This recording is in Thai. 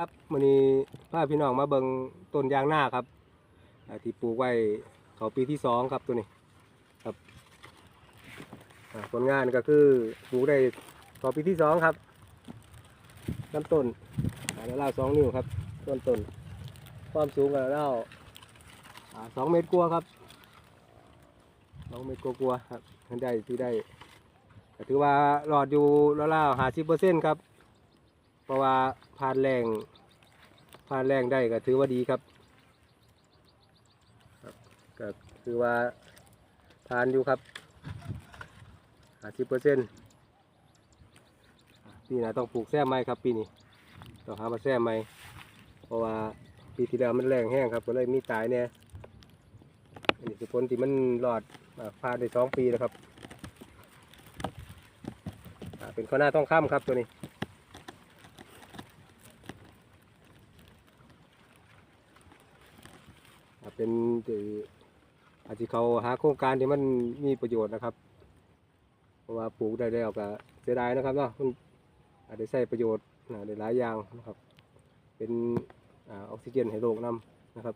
ครับวันนี้พาพี่น้องมาเบิงต้นยางหน้าครับที่ปลูกไว้เขาปีที่สองครับตัวนี้ครับผลงานก็คือปลูกได้เขาปีที่สองครับลำต้นอ่าแล้วสองนิ้วครับต้นต้นความสูงก็แล้วอ่าสองเมตรกว่าครับสองเมตรกว่าครับท่านได้ที่ได้ถือว่าหลอดอยู่แล้วๆหาสิบเปอร์เซ็นต์ครับ เพราะว่าผ่านแรงผ่านแรงได้ก็ถือว่าดีครับครับก็คือว่าผ่านอยู่ครับห้าสิบเปอร์เซ็นต์ปีหน้าต้องปลูกแซมไม้ครับปีนี้ต้องหามาแซมไม้เพราะว่าปีที่แล้วมันแรงแห้งครับก็เลยมีตายเนี่ยอันนี้คือผลที่มันรอดอ่าผ่านได้สองปีแล้วครับเป็นข้าวหน้าต้องข้ามครับตัวนี้ อ่า เป็นอาจจะเขาหาโครงการที่มันมีประโยชน์นะครับ เพราะว่าปลูกได้แล้วก็เสียดายนะครับเนาะมันอาจจะใช้ประโยชน์ในได้หลายอย่างนะครับ เป็นออกซิเจนให้โลกนำนะครับ